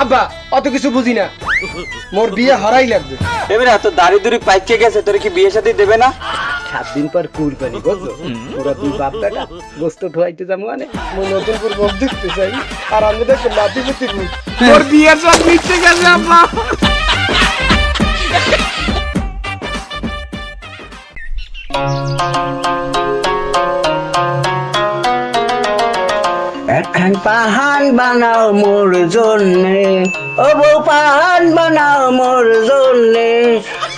আব্বা অত কিছু বুঝি না। মোর বিয়ে হরাই লাগবে। এবারে তো দাড়ি দুড়ি পাইকে গেছে তোর কি বিয়ে সাথে দেবে না? সাত দিন পর কুরবানি বুঝছ? পুরা দুই বাপ বেটা গোস্ত ঠোয়াইতে যাব মানে। মই নতুন করে মুখ দেখতে চাই আর আমি দেখো নাতি পুতি মুখ তোর বিয়ের সব মিটতে গেছে আব্বা। একখান পাহান বানাও মোর জন্যে। পাহান বানাও মোর জন্যে।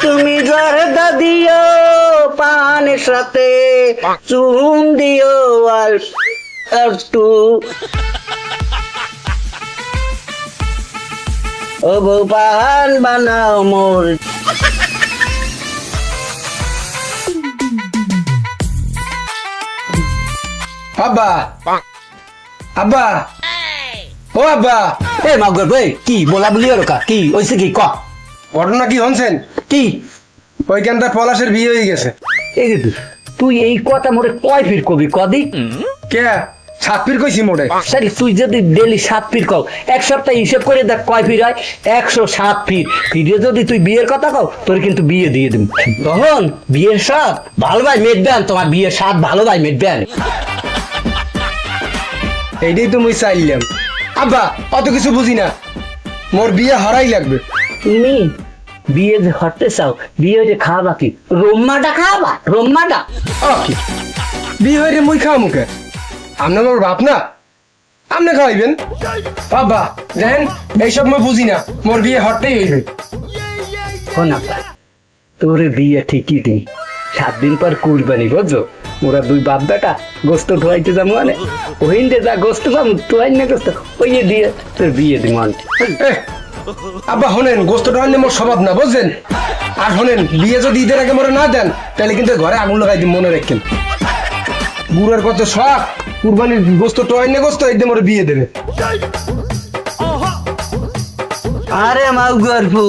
তুমি জর্দা দিও পানের সাথে, চুন দিও আর একটু ও বউ পাহান বানাও মোর। আব্বা আব্বা। ও আব্বা। এ মাগর ভাই কি বলা বলি ওর কা? ওইসে কি? ক? ঘটনা কি হনছেন? কি? ওইখানটা পলাশের বিয়ে হয়ে গেছে। এই যে তুই- তুই এই কথা মোরে কয় ফির কবি? কদি কে? সাত ফির কইছি মোড়ে সারি তুই যদি ডেলি সাত ফির কও এক সপ্তাহ হিসেব করে দেখ কয় ফির হয়। একশো সাত ফির। ফিরে যদি তুই বিয়ের কথা কও তোর কিন্তু বিয়ে দিয়ে দিব তখন বিয়ের সাত ভালো ভাই মেটবেন তোমার বিয়ের সাত ভালো ভাই মেটবেন। এইটাই তো মুই চাইলাম। আব্বা অত কিছু বুঝি না। মোর বিয়ে হরাই লাগবে। তুমি বিয়ে যে হতে চাও বিয়ে যে খাওয়া কি? রোম্মাটা খাওয়াবা রোম্মাটা আহ, কি? বিয়ে হয়ে মুই খাওয়া মুখে আপনার মোর বাপ না? আপনি খাওয়াইবেন বাবা দেখেন এইসব মই বুঝি না। মোর বিয়ে হরতেই হইবে। শোনা ভাই তোর বিয়ে ঠিকই নেই সাত দিন পর কুরবানি বুঝছ? মোরা দুই বাপ বেটা গোস্ত ধোয়াইতে যাব মানে ওইন দে যা গোস্ত পাবো তোয়াই না গোস্ত ওই দিয়ে তোর বিয়ে দিব এহ, আব্বা শোনেন গোস্তটা আনলে মোর স্বভাব না বুঝছেন? আর শোনেন বিয়ে যদি ঈদের আগে মোরে না দেন তাহলে কিন্তু ঘরে আগুন লাগাই দিন মনে রাখেন। বুড়ার কত শখ কুরবানির গোস্ত টোয়াইনে গোস্ত একদম মোরে বিয়ে দেবে। আরে মাউ গর্ভু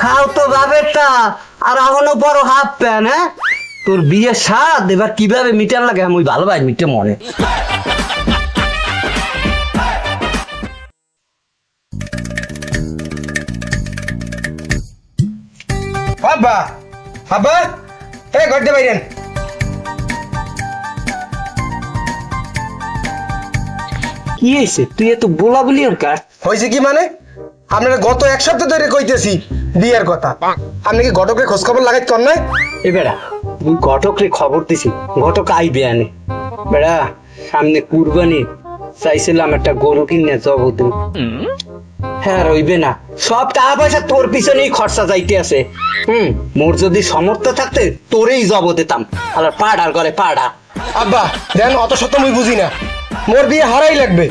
খাও তো বাপেরটা আর এখনও বড় হাফ প্যান হ্যাঁ? তোর বিয়ে স্বাদ এবার কীভাবে মিটার লাগে? আমি ভালো ভাই মিটে মনে আব্বা আব্বা এ ঘরতে বাইরেন কি হয়েছে? তুই এত বলা বলি ওর কার হয়েছে কি মানে? আপনারা গত এক সপ্তাহ ধরে কইতেছি বিয়ের কথা। আপনি কি ঘটকের খোঁজ খবর লাগাইতে কর নাই এ বেড়া তুই ঘটকরে খবর দিছি ঘটক আইবে আনে। বেড়া সামনে কুরবানি চাইছিলাম একটা গরু কিনে জব হ্যাঁ রইবে না। সব টাকা পয়সা তোর পিছনেই খরচা যাইতে আছে। হুম মোর যদি সমর্থ থাকতে তোরেই জব দিতাম। আর পাড়ার করে পাড়া আব্বা দেন অত শত মুই বুঝি না। মোর বিয়ে হারাই লাগবে।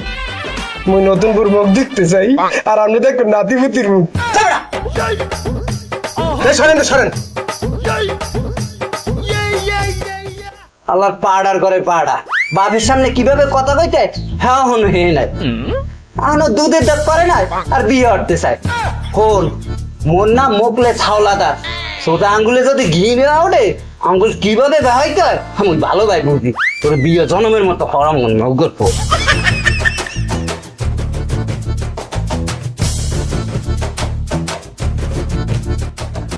মুই নতুন করে মুখ দেখতে চাই আর আপনি তো একটু নাতি পুতির মুখ সরেন সরেন। আল্লাহর পাড়ার করে পাড়া বাপের সামনে কীভাবে কথা কইতে? হ্যাঁ হন, হে, নাই। আনো দুধের দাঁত করে নাই আর বিয়ে হটতে চায়। হন, মোর না মোকলে ছাওলাদার। সোজা আঙ্গুলে যদি ঘি নেওয়া ওঠে, আঙ্গুল কীভাবে বেহাইতে হয়? আমি ভালো ভাই বুঝি। তোর বিয়ে জনমের মতো হরাম গল্প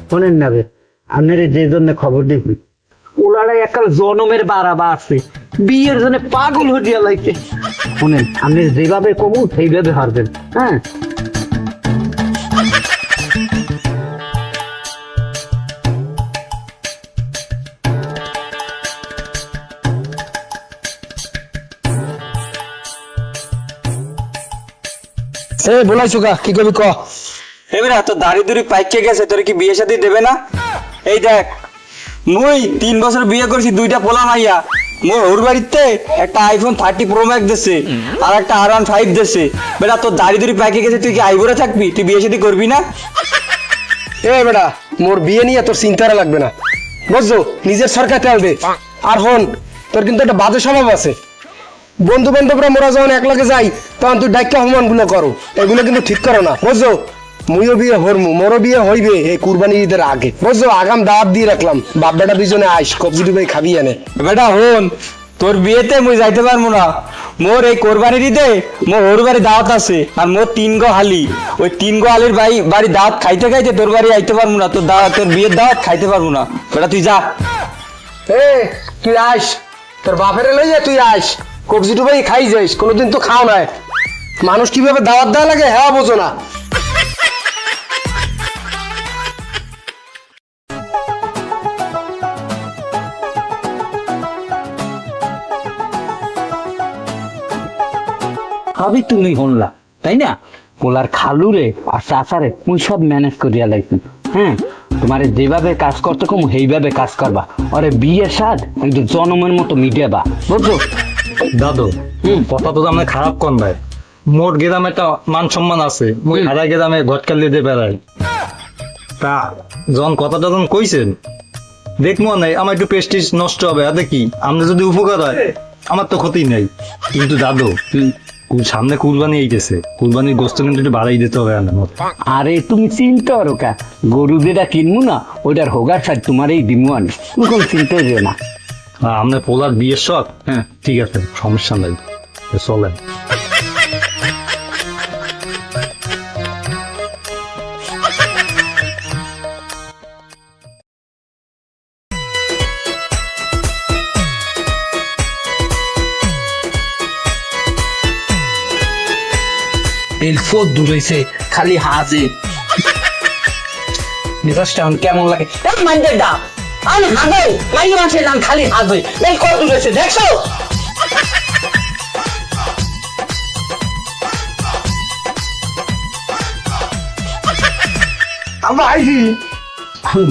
শোনেন না বে, আপনারা যে জন্য খবর দেখবি ওনারা একাল জনমের বাড়া বাড়ছে বিয়ের জন্য পাগল হইয়া লাইতে শুনেন আপনি যেভাবে কমু সেইভাবে হারবেন হ্যাঁ? এ বলাইছো কা কি করবি ক? এবারে তো দাড়ি দুড়ি পাইকে গেছে তোর কি বিয়ে সাথে দেবে না? এই দেখ মুই তিন বছর বিয়ে করেছি দুইটা পোলা মাইয়া মোর ওর বাড়িতে একটা আইফোন থার্টি প্রো ম্যাক্স আর একটা আর ওয়ান ফাইভ বেটা তোর দাড়ি দুড়ি পাইকে গেছে তুই কি আইবরে থাকবি? তুই বিয়ে করবি না? এ বেটা মোর বিয়ে নিয়ে তোর চিন্তারা লাগবে না। বুঝছ? নিজের সরকার দে আর হন তোর কিন্তু একটা বাজে স্বভাব আছে। বন্ধু বান্ধবরা মোরা যখন একলাগে যাই তখন তুই ডাক্কা অপমানগুলো করো। এগুলো কিন্তু ঠিক করো না। বুঝছ? মুইও বিয়ে হরমু মোরও বিয়ে হইবে এই কুরবানি ঈদের আগে। বুঝছ আগাম দাওয়াত দিয়ে রাখলাম। বাপ বেটা দুইজনে আইস কবজি ডুবে খাবি এনে। বেটা হন তোর বিয়েতে মুই যাইতে পারব না। মোর এই কোরবানির ঈদে মোর ওর বাড়ি দাওয়াত আছে আর মোর তিন গো হালি। ওই তিন গো হালির বাড়ি বাড়ি দাওয়াত খাইতে খাইতে তোর বাড়ি আইতে পারব না তোর দাওয়াত তোর বিয়ের দাওয়াত খাইতে পারব না। বেটা তুই যা। এ তুই আস তোর বাপের লইয়া তুই আস কবজি টুবাই খাই যাইস কোনোদিন তো খাও নাই। মানুষ কীভাবে দাওয়াত দেওয়া লাগে হ্যাঁ বোঝো না। সবই তুমি শুনলা তাই না? পোলার খালুরে আর চাচারে মুই সব ম্যানেজ করিয়া লাগছি হ্যাঁ তোমারে যেভাবে কাজ করতে কম সেইভাবে কাজ করবা। আরে বিয়ের স্বাদ একদম জনমের মতো মিটাবা বুঝছ? দাদু কথা তো আমরা খারাপ কন ভাই। মোর গেদামে একটা মান সম্মান আছে মুই হারা গেদামে ঘটকাল দিয়ে বেড়াই। তা যখন কথাটা যখন কইছেন? দেখব নাই আমার একটু প্রেস্টিজ নষ্ট হবে আদে কি আমরা যদি উপকার হয় আমার তো ক্ষতি নেই। কিন্তু দাদু সামনে কুরবানি এইতেছে কুরবানির গোস্ত কিন্তু একটু বাড়াই দিতে হবে আমার আরে তুমি চিন্তা করো কা গরু যেটা কিনবো না ওইটার হোগার সার তোমার এই দিমু আনি তুমি কোনো যেও না আমরা পোলার বিয়ের শখ? হ্যাঁ। ঠিক আছে সমস্যা নাই। চলেন। এলফো দূরেছে খালি হাজে মেজাজটা এখন কেমন লাগে? মাইন্ডে ডা আমি হাজাই মাইন্ডে মানুষের নাম খালি হাজে এই কত দূরেছে দেখছ? আমরা আইছি।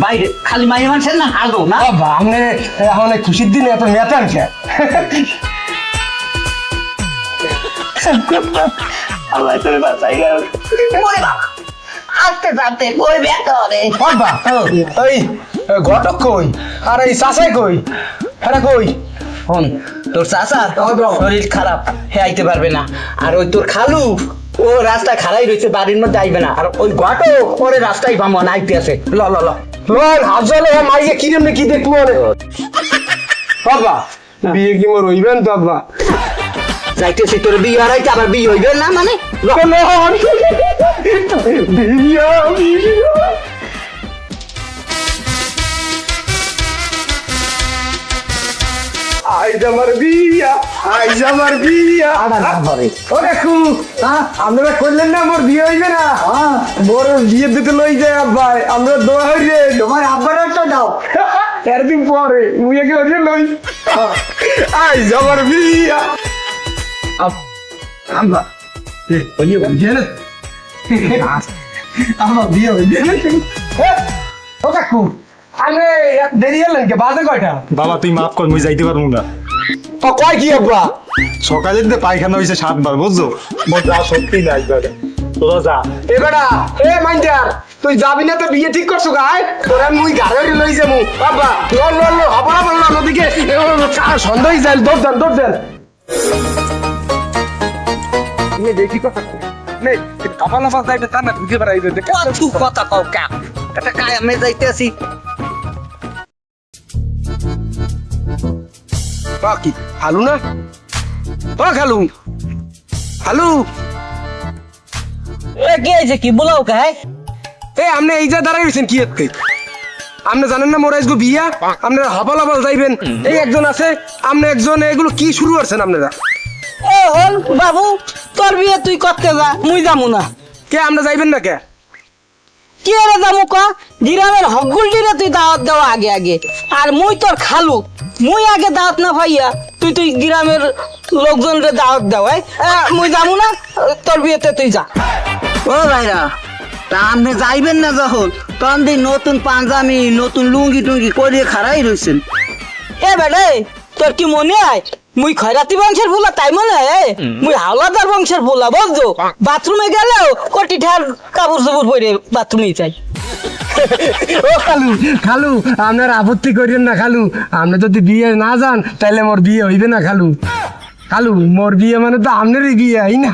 বাইরে খালি মাইন্ডে মানুষের নাম হাজো না? বাবা আপনি এখন খুশির দিনে এত মেতান কে ওরে বাবা। আস্তে আস্তে বই ব্যথা হবে। বাবা ওই ঘটক কই? আর এই চাচাই কই? হ্যাঁ কই? হন তোর শরীর খারাপ হে আইতে পারবে না। আর ওই তোর খালু ও রাস্তা খারাই রয়েছে বাড়ির মধ্যে আইবে না। আর ওই ঘটো ওরে রাস্তায় পাবো না আইতে আছে। ল ল ল। লন হাত জলে মাইয়ে কি দেখব রে? বাবা বিয়ে কি মোর হইবেন তো বাবা? যাইতেছি তোর বিয়ে হারাইতে আবার বিয়ে হইবে না মানে? আইজ আমার বিয়া আইজ আমার বিয়া। করলেন না মোর বিয়ে হইবে না। মোর বিয়ে দিতে লই যায় আব্বাই। আমরা দোয়া হইবে তোমার আব্বার একটা দাও। এরদিন পরে মুইয়াকে লই। আইজ আমার বিয়া। আব্বা। বুঝে না বিয়ে না ও কাকু আরে দেরি হলেন কে বাজে কয়টা বাবা তুই মাফ কর মুই যাইতে পারব না। ও কয় কি আব্বা? সকালে দিতে পায়খানা হয়েছে সাতবার বুঝছ? মোর যা সত্যি নাই তোরা যা। এ বেটা এ মাইন্ডার তুই যাবি না তো বিয়ে ঠিক করছ গাই? তোরা মুই গাড়ি লই যাব। বাবা লল লল লল হবনা বললা নদীকে। সন্দেহ যাই দৌড় দেন দৌড় দেন। দেখি কথা নে কাপালা ফাস যাইতে তা না বুঝে বেড়াই দেখ তুই কথা কও কা। এটা কায় আমি যাইতেছি। কি হালু না? ও খালু। হালু। এ কি হয়েছে কি বলাও কা এ আপনি এই যা দাঁড়াই রয়েছেন কি এতে আপনি জানেন না মোর আজকে বিয়া? আপনারা হবাল হবাল যাইবেন। এই একজন আছে। আপনি একজন এগুলো কি শুরু করছেন আপনারা? এ হল বাবু। তোর বিয়ে তুই করতে যা মুই যামু না। কে আপনি যাইবেন না কে? কি রে যামু ক? গ্রামের হকগুলটিরে তুই দাওয়াত দেওয়া আগে আগে। আর মুই তোর খালু। মুই আগে দাওয়াত না ভাইয়া তুই তুই গ্রামের লোকজনরে দাওয়াত দেওয়াই মুই যামু না তোর বিয়েতে তুই যা। ও ভাইরা তা আপনি যাইবেন না যখন তখন দি নতুন পাঞ্জামি নতুন লুঙ্গি টুঙ্গি করিয়ে খাড়াই রইছেন। এ বেড়ে তোর কি মনে হয় মুই খয়রাতি বংশের ফুলা তাই মনে হয়? মুই হাওলাদার বংশের ফুলা বুঝছ? বাথরুমে গেলেও কোটি ঠার কাপড় চোপড় পরে বাথরুমে চাই ও খালু খালু আপনার আপত্তি করিয়েন না খালু। আপনি যদি বিয়ে না যান তাহলে মোর বিয়ে হইবে না খালু। খালু মোর বিয়ে মানে তো আপনারই বিয়ে হই না?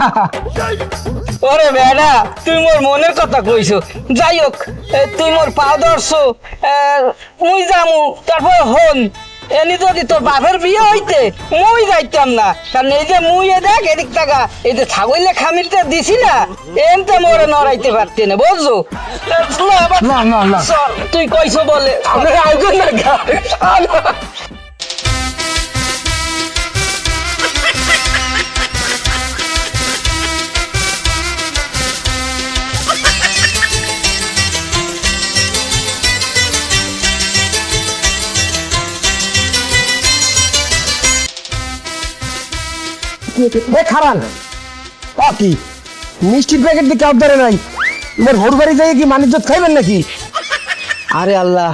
ওরে বেড়া তুই মোর মনের কথা কইছো। যাই হোক এ, তুই মোর পা ধরছো এ, মুই যামু তারপর হন। এনি যদি তোর বাপের বিয়ে হইতে মুই যাইতাম না। কারণ এই যে মুই এ দেখ এদিক টাকা এই যে ছাগলে খামিরটা দিছি না এমতে মোরে নড়াইতে পারতে না বুঝছ? না না না। তুই কইছো বলে। না এ খারান। আ কি? মিষ্টির প্যাকেট ধরে নাই? মোর হোর বাড়ি যাই কি খাইবেন নাকি? আরে আল্লাহ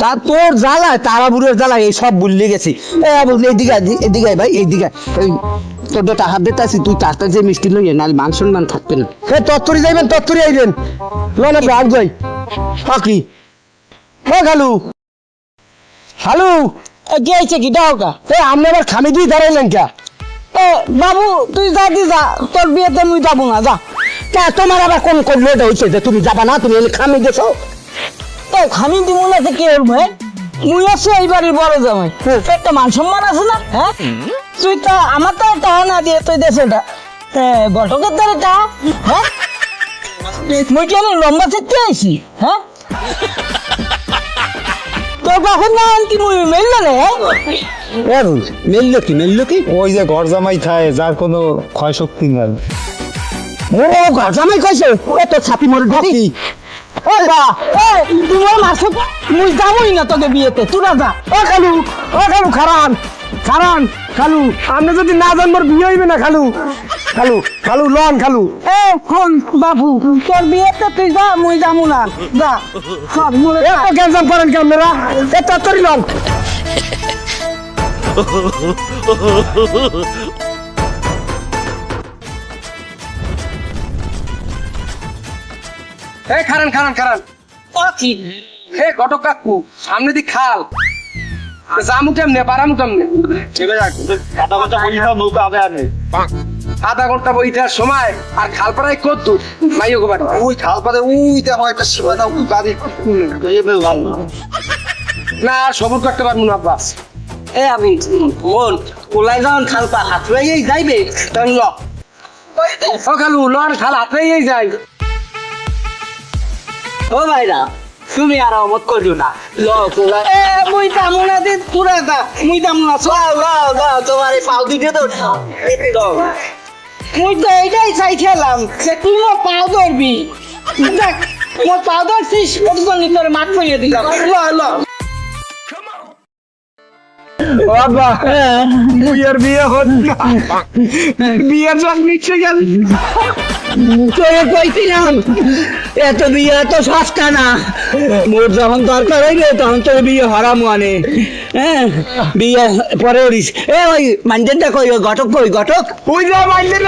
তা তোর বুড়ের জ্বালায় এই সব ভুললে গেছি এ বলছি এইদিকে আয়, এইদিকে আয় ভাই এইদিকে। তোর তো টাকা দিতে আসি তুই তার যে মিষ্টি লইয়ে নাহলে মান সম্মান থাকবে না। হে তত্তরি যাইবেন তত্তরি আইবেন। লন আপনি আগ যাই। আ কি? ও খালু। খালু। কি হয়েছে কি? এ আপনি আবার খামি দিয়ে দাঁড়াইলেন কে? এ বাবু তুই যা দি যা। তোর বিয়েতে মুই যাব না যা। তা তোমার আবার কোন কোন লোড হয়েছে যে তুমি যাবা না তুমি খামি গেছো। এই খামি দিমুলা থেকে এরম হ্যাঁ মুই আছি এই বাড়ির বড় জামাই। একটা মান সম্মান আছে না হ্যাঁ? তুই তো আমার তো টাকা না দিয়ে তুই দেশ এটা ঘটকের দ্বারা টাকা হ্যাঁ? মুই কি আমি লম্বা থাকতে আইছি হ্যাঁ? তোর বাপের না মুই মেললে রে। মেললো কি মেললো কি? ওই যে ঘর জামাই খায় যার কোনো ক্ষয় শক্তি নাই। ও ঘর জামাই কইছে? এত ছাপি মরে ঢুকি ও বা এ তুই মাসে মুই যাবই না তোকে বিয়েতে তোরা যা। ও খালু ও খালু খারান খারান খালু আপনি যদি না যান মোর বিয়ে হইবে না খালু। খালু খালু লন খালু। এ হন বাবু তোর বিয়েতে তুই যা মুই যাব না। যা সব মুলে এত ক্যান্সার করেন কি আপনারা এ তত্তরি লন। হে খারান খারান খারান। কি? হে ঘটক কাকু সামনে দি খাল। জামু কেমনে পারামু কেমনে? আধা ঘণ্টা বইটার সময় আর খাল পাড়ায় কত মাইও গোবার ওই খাল পারে ওই দেখো একটা সীমানা ওই বাড়ি। না আর সবর করতে পারব না আব্বাস এ আমি মন কোলাই যখন খাল পা হাত যাইবে তখন ল। ও খালু লন খাল হাতেই যায় ও ভাইরা তুমি আর অমত করিও না। ল এ মুই যাব না দি তোরা যা মুই যাব না চল। দাও দাও দাও তোমার এই পাও দিতে তো দাও মুই তো এইটাই চাইছিলাম যে পাও ধরবি। দেখ মোর পাও ধরছিস ওর তোর মাঠ করিয়ে দিলাম। ল ল। ও আব্বা বিয়ের বিয়ে হচ্ছে বিয়ের সব নিচ্ছে গেল। তোরে কইছিলাম, এত বিয়ে এত সস্তা না মোর যখন দরকার হইবে, তখন তোর বিয়ে হারাম আনে। হ্যাঁ বিয়ে পরে উড়িস এ ওই মানজেনটা কই ঘটক কই, ঘটক? ওই যে মাইন্ডের